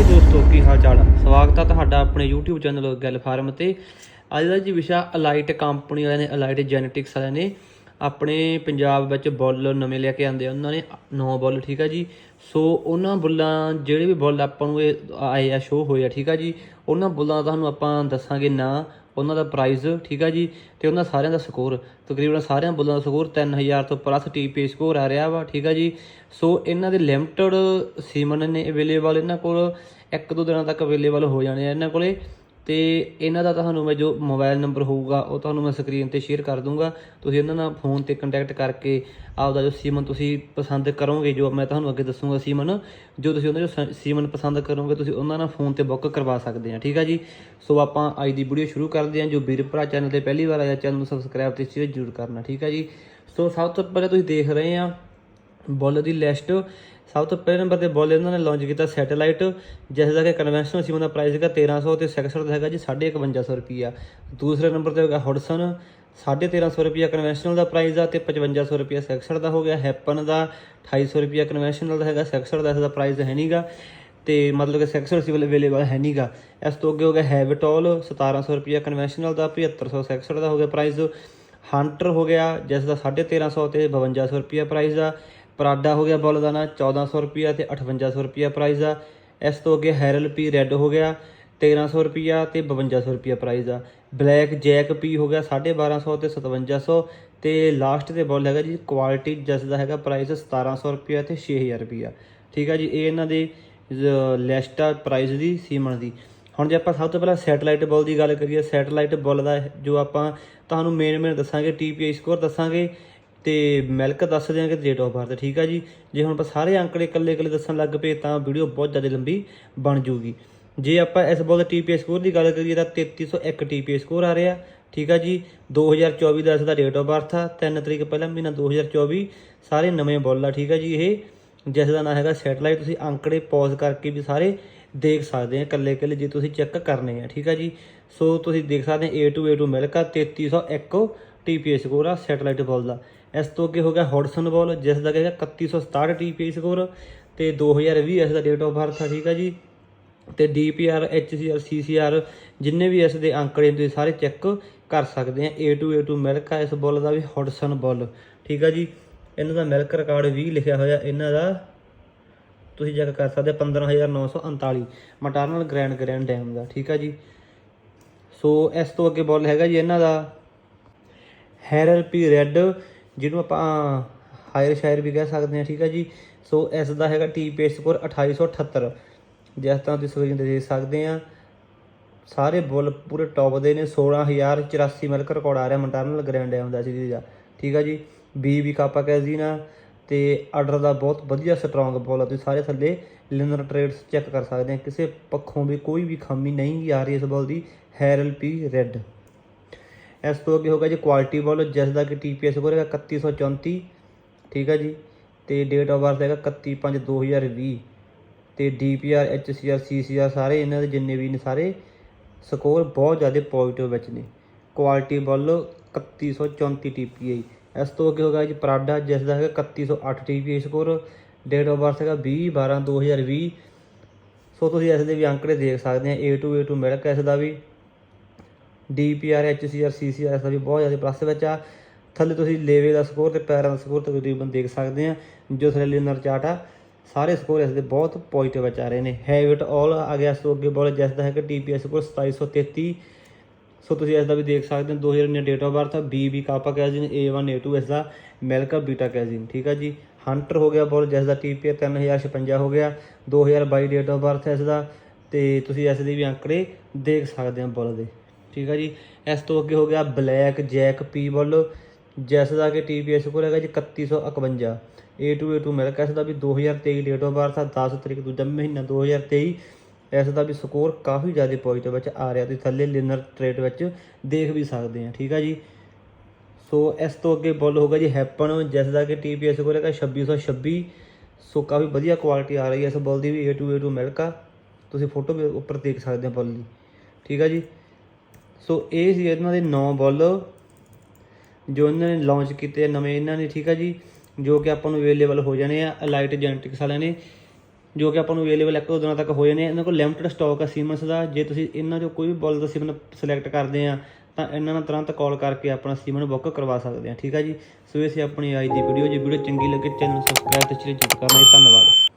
ਵੀ ਦੋਸਤੋ, ਕੀ ਹਾਲ ਚਾਲ ਆ? ਸਵਾਗਤ ਹੈ ਤੁਹਾਡਾ ਆਪਣੇ YouTube ਚੈਨਲ ਗੱਲ ਫਾਰਮ ਤੇ। ਅੱਜ ਦਾ ਜੀ ਵਿਸ਼ਾ ਅਲਾਈਟ ਕੰਪਨੀ ਵਾਲਿਆਂ ਨੇ, ਅਲਾਈਟ ਜੈਨੇਟਿਕਸ ਵਾਲਿਆਂ ਨੇ ਆਪਣੇ ਪੰਜਾਬ ਵਿੱਚ ਬੁੱਲ ਨਵੇਂ ਲੈ ਕੇ ਆਂਦੇ ਆ। ਉਹਨਾਂ ਨੇ ਨੌ ਬੁੱਲ, ਠੀਕ ਆ ਜੀ? ਸੋ ਉਹਨਾਂ ਬੁੱਲਾਂ, ਜਿਹੜੇ ਵੀ ਬੁੱਲ ਆਪਾਂ ਨੂੰ ਇਹ ਆਏ ਆ ਸ਼ੋ ਹੋਏ ਆ, ਠੀਕ ਆ ਜੀ? ਉਹਨਾਂ ਬੁੱਲਾਂ ਦਾ ਤੁਹਾਨੂੰ ਆਪਾਂ ਦੱਸਾਂਗੇ ਨਾਂ ਉਹਨਾਂ ਦਾ ਪ੍ਰਾਈਜ਼ ਠੀਕ ਆ ਜੀ ਤੇ ਉਹਨਾਂ ਸਾਰਿਆਂ ਦਾ ਸਕੋਰ ਤਕਰੀਬਨ ਸਾਰਿਆਂ ਬੁੱਲਾਂ ਦਾ ਸਕੋਰ 3000 ਤੋਂ ਪਲੱਸ ਟੀਪੀ ਸਕੋਰ ਆ ਰਿਹਾ ਵਾ, ਠੀਕ ਆ ਜੀ। ਸੋ ਇਹਨਾਂ ਦੇ ਲਿਮਟਿਡ ਸੀਮਨ ਨੇ ਅਵੇਲੇਬਲ ਇਹਨਾਂ ਕੋਲ ਇੱਕ ਦੋ ਦਿਨਾਂ ਤੱਕ ਅਵੇਲੇਬਲ ਹੋ ਜਾਣੇ ਆ ਇਹਨਾਂ ਕੋਲੇ। ਤੇ ਇਹਨਾਂ ਦਾ ਤੁਹਾਨੂੰ ਮੈਂ ਜੋ ਮੋਬਾਈਲ ਨੰਬਰ ਹੋਊਗਾ, ਉਹ ਤੁਹਾਨੂੰ ਮੈਂ ਸਕਰੀਨ ਤੇ ਸ਼ੇਅਰ ਕਰ ਦੂੰਗਾ। ਤੁਸੀਂ ਇਹਨਾਂ ਨਾਲ ਫੋਨ ਤੇ ਕੰਟੈਕਟ ਕਰਕੇ ਆਪਦਾ ਜੋ ਸੀਮਨ ਤੁਸੀਂ ਪਸੰਦ ਕਰੋਗੇ, ਜੋ ਮੈਂ ਤੁਹਾਨੂੰ ਅੱਗੇ ਦੱਸੂਗਾ ਸੀਮਨ, ਜੋ ਤੁਸੀਂ ਉਹਨਾਂ ਜੋ ਸੀਮਨ ਪਸੰਦ ਕਰੋਗੇ, ਤੁਸੀਂ ਉਹਨਾਂ ਨਾਲ ਫੋਨ ਤੇ ਬੁੱਕ ਕਰਵਾ ਸਕਦੇ ਆ, ਠੀਕ ਆ ਜੀ? ਸੋ ਆਪਾਂ ਅੱਜ ਦੀ ਵੀਡੀਓ ਸ਼ੁਰੂ ਕਰਦੇ ਹਾਂ ਜੋ ਵੀਰ ਭਰਾ ਚੈਨਲ ਤੇ ਪਹਿਲੀ ਵਾਰ ਆਇਆ ਚੈਨਲ ਨੂੰ ਸਬਸਕ੍ਰਾਈਬ ਤੇ ਸ਼ੇਅਰ ਜ਼ਰੂਰ ਕਰਨਾ, ਠੀਕ ਆ ਜੀ? ਸੋ ਸਭ ਤੋਂ ਪਹਿਲਾਂ ਤੁਸੀਂ ਦੇਖ ਰਹੇ ਆ, ਬੁੱਲ ਦੀ ਲਿਸਟ ਸਭ ਤੋਂ ਪਹਿਲੇ ਨੰਬਰ ਤੇ ਬੁੱਲ ਇਹਨਾਂ ਨੇ ਲਾਂਚ ਕੀਤਾ ਸੈਟੇਲਾਈਟ ਜਿਸ ਦਾ ਕਿ ਕਨਵੈਨਸ਼ਨਲ ਸੀਮਨ ਦਾ ਪ੍ਰਾਈਸ ਹੈਗਾ 1300 ਤੇ ਸੈਕਸਰ ਦਾ ਹੈਗਾ ਜੀ 5150 ਰੁਪਿਆ ਦੂਸਰੇ ਨੰਬਰ ਤੇ ਹੈਗਾ ਹੁਡਸਨ 1350 ਰੁਪਿਆ ਕਨਵੈਨਸ਼ਨਲ ਦਾ ਪ੍ਰਾਈਸ ਆ ਤੇ 5500 ਰੁਪਿਆ ਸੈਕਸਰ ਦਾ ਹੋ ਗਿਆ। ਹੈਪਨ ਦਾ 2800 ਰੁਪਿਆ ਕਨਵੈਨਸ਼ਨਲ ਦਾ ਹੈਗਾ ਸੈਕਸਰ ਦਾ ਇਸ ਦਾ ਪ੍ਰਾਈਸ ਹੈ ਨਹੀਂਗਾ ਤੇ ਮਤਲਬ ਕਿ ਸੈਕਸਰ ਸਿਵਲ ਅਵੇਲੇਬਲ ਹੈ ਨਹੀਂਗਾ ਇਸ ਤੋਂ ਅੱਗੇ ਹੋ ਗਿਆ ਹੈਵਟੋਲ 1700 ਰੁਪਿਆ ਕਨਵੈਨਸ਼ਨਲ ਦਾ 7500 ਸੈਕਸਰ ਦਾ ਹੋ ਗਿਆ ਪ੍ਰਾਈਸ ਹੰਟਰ ਹੋ ਗਿਆ, ਜਿਸ ਦਾ 1350 ਤੇ 5200 ਰੁਪਿਆ ਪ੍ਰਾਈਸ ਆ। ਪਰਾਡਾ ਹੋ ਗਿਆ ਬੁੱਲ ਦਾ ਨਾ 1400 ਰੁਪਿਆ ਤੇ 5800 ਰੁਪਿਆ ਪ੍ਰਾਈਸ ਆ। ਇਸ ਤੋਂ ਅੱਗੇ ਹੈਰਲ ਪੀ ਰੈੱਡ ਹੋ ਗਿਆ 1300 ਰੁਪਿਆ ਤੇ 5200 ਰੁਪਿਆ ਪ੍ਰਾਈਸ ਆ। ਬਲੈਕ ਜੈਕ ਪੀ ਹੋ ਗਿਆ 1250 ਤੇ 5700 ਤੇ ਲਾਸਟ ਤੇ ਬੁੱਲ ਹੈਗਾ ਜੀ ਕੁਆਲਿਟੀ ਜਿਸ ਦਾ ਹੈਗਾ ਪ੍ਰਾਈਸ 1700 ਰੁਪਿਆ ਤੇ 6000 ਰੁਪਿਆ ਠੀਕ ਆ ਜੀ, ਇਹ ਇਹਨਾਂ ਦੇ ਲਿਸਟ ਆ ਪ੍ਰਾਈਸ ਦੀ, ਸੀਮਨ ਦੀ। ਹੁਣ ਜੇ ਆਪਾਂ ਸਭ ਤੋਂ ਪਹਿਲਾਂ ਸੈਟਲਾਈਟ ਬੁੱਲ ਦੀ ਗੱਲ ਕਰੀਏ ਸੈਟਲਾਈਟ ਬੁੱਲ ਦਾ ਜੋ ਆਪਾਂ ਤੁਹਾਨੂੰ ਮੇਨ ਮੇਨ ਦੱਸਾਂਗੇ ਟੀਪੀਆਈ ਸਕੋਰ ਦੱਸਾਂਗੇ ਤੇ ਮਿਲਕ ਦੱਸ ਦਿਆਂਗੇ ਡੇਟ ਆਫ ਬਰਥ ਠੀਕ ਆ ਜੀ? ਜੇ ਹੁਣ ਆਪਾਂ ਸਾਰੇ ਅੰਕੜੇ ਇਕੱਲੇ ਇਕੱਲੇ ਦੱਸਣ ਲੱਗ ਪਏ ਤਾਂ ਵੀਡੀਓ ਬਹੁਤ ਜ਼ਿਆਦਾ ਲੰਬੀ ਬਣ ਜੂਗੀ। ਜੇ ਆਪਾਂ ਇਸ ਬੁੱਲ ਦਾ ਟੀਪੀਆਈ ਸਕੋਰ ਦੀ ਗੱਲ ਕਰੀਏ ਤਾਂ 3301 ਟੀਪੀਆਈ ਸਕੋਰ ਆ ਰਿਹਾ, ਠੀਕ ਆ ਜੀ? 2024 ਦਾ ਇਸ ਦਾ ਡੇਟ ਆਫ ਬਰਥ ਆ 3 ਤਰੀਕ ਪਹਿਲਾ ਮਹੀਨਾ 2024 ਸਾਰੇ ਨਵੇਂ ਬੋਲ ਆ, ਠੀਕ ਆ ਜੀ ਇਹ? ਜਿਸ ਦਾ ਨਾਮ ਹੈਗਾ ਸੈਟਲਾਈਟ ਤੁਸੀਂ ਅੰਕੜੇ ਪੌਜ਼ ਕਰਕੇ ਵੀ ਸਾਰੇ ਦੇਖ ਸਕਦੇ ਆ, ਇਕੱਲੇ ਇਕੱਲੇ ਜੇ ਤੁਸੀਂ ਚੈੱਕ ਕਰਨੇ ਆ, ਠੀਕ ਆ ਜੀ? ਸੋ ਤੁਸੀਂ ਦੇਖ ਸਕਦੇ ਆ A2 A2 ਮਿਲਕ ਆ 3301 TPA ਸਕੋਰ ਆ ਸੈਟਲਾਈਟ ਬੋਲ ਦਾ ਇਸ ਤੋਂ ਅੱਗੇ ਹੋ ਗਿਆ ਹੌਡਸਨ ਬਾਲ ਜਿਸ ਦਾ ਹੈਗਾ 3167 TPA ਸਕੋਰ ਤੇ 2020 ਇਸ ਦਾ ਡੇਟ ਆਫ ਬਰਥ ਆ, ਠੀਕ ਆ ਜੀ। ਤੇ DPR HCR CCR ਜਿੰਨੇ ਵੀ ਇਸ ਦੇ ਅੰਕੜੇ ਤੁਸੀਂ ਸਾਰੇ ਚੈੱਕ ਕਰ ਸਕਦੇ ਆ। A2 A2 ਮਿਲਕ ਆ ਇਸ ਬਾਲ ਦਾ ਵੀ ਹੌਡਸਨ ਬਾਲ ਠੀਕ ਆ ਜੀ। ਇਹਨਾਂ ਦਾ ਮਿਲਕ ਰਿਕਾਰਡ ਵੀ ਲਿਖਿਆ ਹੋਇਆ, ਇਹਨਾਂ ਦਾ ਤੁਸੀਂ ਚੈੱਕ ਕਰ ਸਕਦੇ ਹੋ 15939 ਮਟਰਨਲ ਗ੍ਰੈਂਡ ਗ੍ਰੈਂਡ ਡੈਮ ਦਾ, ਠੀਕ ਆ ਜੀ। ਸੋ ਇਸ ਤੋਂ ਅੱਗੇ ਬੋਲ ਹੈਗਾ ਜੀ ਇਹਨਾਂ ਦਾ। ਹੈਰਲ ਪੀ ਰੈੱਡ ਜਿਹਨੂੰ ਆਪਾਂ ਹਾਇਰ ਸ਼ਾਇਰ ਵੀ ਕਹਿ ਸਕਦੇ ਹਾਂ, ਠੀਕ ਆ ਜੀ? ਸੋ ਇਸ ਦਾ ਹੈਗਾ ਟੀ ਪੀ ਸਕੋਰ 2878 ਜਿਸ ਤਰ੍ਹਾਂ ਤੁਸੀਂ ਸਕਰੀਨ ਤੇ ਦੇਖ ਸਕਦੇ ਆ, ਸਾਰੇ ਬੁੱਲ ਪੂਰੇ ਟੌਪ ਦੇ ਨੇ 16084 ਮਿਲਕ ਰਿਕਾਰਡ ਆ ਰਿਹਾ ਮਟਰਨਲ ਗ੍ਰੈਂਡ ਐਮ ਦਾ ਸੀਰੀਜ਼ ਦਾ। ਠੀਕ ਆ ਜੀ? ਬੀ ਵੀ ਕਾਪਾ ਕੈਜ਼ੀਨਾ ਤੇ ਆਰਡਰ ਦਾ ਬਹੁਤ ਵਧੀਆ ਸਟਰੋਂਗ ਬੋਲ ਆ, ਤੁਸੀਂ ਸਾਰੇ ਥੱਲੇ ਲਿਨਰ ਟ੍ਰੇਡਸ ਚੈੱਕ ਕਰ ਸਕਦੇ ਆ। ਕਿਸੇ ਪੱਖੋਂ ਵੀ ਕੋਈ ਵੀ ਖਾਮੀ ਨਹੀਂ ਆ ਰਹੀ ਇਸ ਬੋਲ ਦੀ ਹੈਰਲ ਪੀ ਰੈੱਡ ਇਸ ਤੋਂ ਅੱਗੇ ਹੋਗਾ ਜੀ ਕੁਆਲਿਟੀ ਬੋਲ ਜਿਸ ਦਾ ਕਿ ਟੀਪੀਐਸ ਸਕੋਰ ਹੈਗਾ 3134 ਠੀਕ ਹੈ ਜੀ, ਤੇ ਡੇਟ ਆਫ ਬਰਥ ਹੈਗਾ 31/5/2020 ਤੇ ਡੀਪੀਆਰ ਐਚਸੀਆਰ ਸੀਸੀਆਰ ਸਾਰੇ ਇਹਨਾਂ ਦੇ ਜਿੰਨੇ ਵੀ ਨੇ ਸਾਰੇ ਸਕੋਰ ਬਹੁਤ ਜ਼ਿਆਦਾ ਪੋਜ਼ਿਟਿਵ ਵਿੱਚ ਨੇ। ਕੁਆਲਿਟੀ ਬੋਲ 3134 ਟੀਪੀਆਈ ਇਸ ਤੋਂ ਅੱਗੇ ਹੋਗਾ ਜੀ ਪਰਾਡਾ ਜਿਸ ਦਾ ਹੈਗਾ 3108 TPI score date of birth ਹੈਗਾ 20/12/2020 ਸੋ ਤੁਸੀਂ ਇਸ ਦੇ ਵੀ ਅੰਕੜੇ ਦੇਖ ਸਕਦੇ ਆ A2 A2 ਮਿਲਕ, ਇਸ ਦਾ ਵੀ DPR HCR CCR ਇਸ ਦਾ ਵੀ ਬਹੁਤ ਜ਼ਿਆਦਾ ਪਲੱਸ ਵਿੱਚ ਆ। ਥੱਲੇ ਤੁਸੀਂ ਲੇਵੇ ਦਾ ਸਕੋਰ ਤੇ ਪੈਰਾਂ ਦਾ ਸਕੋਰ ਤਕਰੀਬਨ ਦੇਖ ਸਕਦੇ ਆ, ਜੋ ਥੱਲੇ ਲਿਨਰ ਚਾਰਟ ਆ। ਸਾਰੇ ਸਕੋਰ ਇਸ ਦੇ ਬਹੁਤ ਪੋਜ਼ਿਟਿਵ ਵਿੱਚ ਆ ਰਹੇ ਨੇ। ਹੈਵਿਟ ਆਲ ਆ ਗਿਆ ਇਸ ਤੋਂ ਅੱਗੇ ਬੋਲ, ਜਿਸ ਦਾ ਹੈਗਾ TPS ਸਕੋਰ 2733 ਸੋ ਤੁਸੀਂ ਇਸ ਦਾ ਵੀ ਦੇਖ ਸਕਦੇ ਹੋ 2019 date of birth B B kappa casein A1 A2 ਇਸ ਦਾ ਮੈਲਕਾ ਬੀਟਾ ਕੈਜ਼ਿਨ ਠੀਕ ਆ ਜੀ? ਹੰਟਰ ਹੋ ਗਿਆ ਬੋਲ, ਜਿਸ ਦਾ TPA 3056 ਹੋ ਗਿਆ। 2022 ਡੇਟ ਆਫ ਬਰਥ ਇਸ ਦਾ। ਤੇ ਤੁਸੀਂ ਇਸ ਦੇ ਵੀ ਅੰਕੜੇ ਦੇਖ ਸਕਦੇ ਹੋ ਬੋਲ ਦੇ। ਠੀਕ ਆ ਜੀ। ਇਸ ਤੋਂ ਅੱਗੇ ਹੋ ਗਿਆ ਬਲੈਕ, ਜੈਕ ਪੀ ਬੁੱਲ ਜਿਸ ਦਾ ਕਿ TPS ਕੋਲ ਹੈਗਾ ਜੀ 3151 A2 A2 ਮਿਲਕ ਇਸ ਦਾ ਵੀ 2023 ਡੇਟ ਆਫ ਬਰਥ ਆ 10 ਤਰੀਕ ਦੂਜਾ ਮਹੀਨਾ 2023 ਇਸ ਦਾ ਵੀ ਸਕੋਰ ਕਾਫੀ ਜ਼ਿਆਦਾ ਪੋਜ਼ਿਟਿਵ ਵਿੱਚ ਆ ਰਿਹਾ, ਤੁਸੀਂ ਥੱਲੇ ਲਿਨਰ ਟ੍ਰੇਟ ਵਿੱਚ ਦੇਖ ਵੀ ਸਕਦੇ ਆ, ਠੀਕ ਆ ਜੀ। ਸੋ ਇਸ ਤੋਂ ਅੱਗੇ ਬੁੱਲ ਹੋਗਾ ਜੀ ਹੈਪਨ, ਜਿਸ ਦਾ ਕਿ TPS ਕੋਲ ਹੈਗਾ 2626 ਸੋ ਕਾਫੀ ਵਧੀਆ ਕੁਆਲਿਟੀ ਆ ਰਹੀ ਹੈ ਇਸ ਬੁੱਲ ਦੀ ਵੀ A2 A2 ਮਿਲਕ ਆ। ਤੁਸੀਂ ਫੋਟੋ ਵੀ ਉੱਪਰ ਦੇਖ ਸਕਦੇ ਹੋ ਬੁੱਲ ਦੀ, ਠੀਕ ਆ ਜੀ। ਸੋ ਇਹ ਸੀ ਇਹਨਾਂ ਦੇ 9 ਬੁੱਲ, ਜੋ ਇਹਨਾਂ ਨੇ ਲਾਂਚ ਕੀਤੇ ਆ ਨਵੇਂ। ਇਹਨਾਂ ਨੇ, ਠੀਕ ਆ ਜੀ, ਜੋ ਕਿ ਆਪਾਂ ਨੂੰ ਅਵੇਲੇਬਲ ਹੋ ਜਾਣੇ ਆ ਅਲਾਈਟ ਜੈਨੇਟਿਕਸ ਵਾਲਿਆਂ ਨੇ, ਜੋ ਕਿ ਆਪਾਂ ਨੂੰ ਅਵੇਲੇਬਲ ਇੱਕ ਦੋ ਦਿਨਾਂ ਤੱਕ ਹੋ ਜਾਣੇ ਆ। ਇਹਨਾਂ ਕੋਲ ਲਿਮਟਿਡ ਸਟਾਕ ਆ ਸੀਮਨਸ ਦਾ। ਜੇ ਤੁਸੀਂ ਇਹਨਾਂ ਚੋਂ ਕੋਈ ਵੀ ਬੁੱਲ ਦਾ ਸੀਮਨ ਸਿਲੈਕਟ ਕਰਦੇ ਆ, ਤਾਂ ਇਹਨਾਂ ਨੂੰ ਤੁਰੰਤ ਕਾਲ ਕਰਕੇ ਆਪਣਾ ਸੀਮਨ ਬੁੱਕ ਕਰਵਾ ਸਕਦੇ ਆ, ਠੀਕ ਆ ਜੀ। ਸੋ ਇਹ ਸੀ ਆਪਣੀ ਅੱਜ ਦੀ ਵੀਡੀਓ ਜੇ ਵੀਡੀਓ ਚੰਗੀ ਲੱਗੇ ਚੈਨਲ ਨੂੰ ਸਬਸਕ੍ਰਾਈਬ ਤੇ ਚੈਨਲ ਜਰੂਰ ਕਰਨਾ ਜੀ। ਧੰਨਵਾਦ।